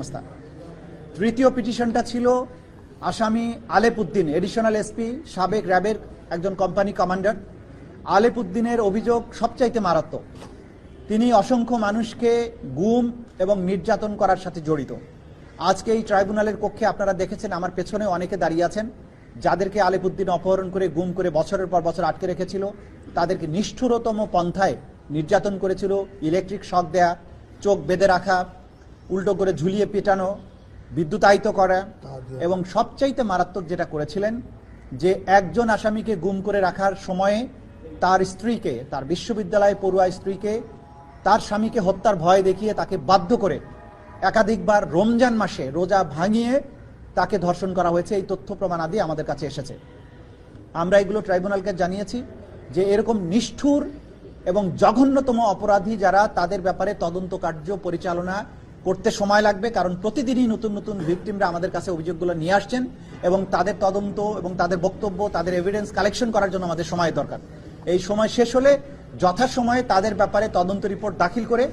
সংস্থা তৃতীয় পিটিশনটা ছিল আসামি আলেপুদ্দিন এডিশনাল এসপি সাবেক র্যাবের একজন কোম্পানি কমান্ডার আলেপুদ্দিনের অভিযোগ সবচাইতে মারাত্মক। তিনি অসংখ্য মানুষকে গুম এবং নির্যাতন করার সাথে জড়িত। আজকে এই ট্রাইব্যুনালের কক্ষে আপনারা দেখেছেন, আমার পেছনে অনেকে দাঁড়িয়ে আছেন। যাদেরকে আলেপুদ্দিন অপহরণ করে গুম করে বছরের পর বছর আটকে রেখেছিল, তাদেরকে নিষ্ঠুরতম পন্থায় নির্যাতন করেছিল ইলেকট্রিক শক দেয়া, চোখ বেঁধে রাখা উল্টো করে ঝুলিয়ে পেটানো বিদ্যুতায়িত করা এবং সবচাইতে মারাত্মক যেটা করেছিলেন যে একজন আসামিকে গুম করে রাখার সময়ে তার স্ত্রীকে তার বিশ্ববিদ্যালয়ে পড়ুয়া স্ত্রীকে তার স্বামীকে হত্যার ভয় দেখিয়ে তাকে বাধ্য করে একাধিকবার রমজান মাসে রোজা ভাঙিয়ে তাকে ধর্ষণ করা হয়েছে। এই তথ্য প্রমাণ আদি আমাদের কাছে এসেছে। আমরা এগুলো ট্রাইব্যুনালকে জানিয়েছি যে এরকম নিষ্ঠুর এবং জঘন্যতম অপরাধী যারা তাদের ব্যাপারে তদন্ত কার্য পরিচালনা করতে সময় লাগবে, কারণ প্রতিদিনই নতুন নতুন ভিকটিমরা আমাদের কাছে অভিযোগগুলো নিয়ে আসছেন এবং তাদের তদন্ত এবং তাদের বক্তব্য, তাদের এভিডেন্স কালেকশন করার জন্য আমাদের সময় দরকার। এই সময় শেষ হলে যথাসময়ে তাদের ব্যাপারে তদন্ত রিপোর্ট দাখিল করে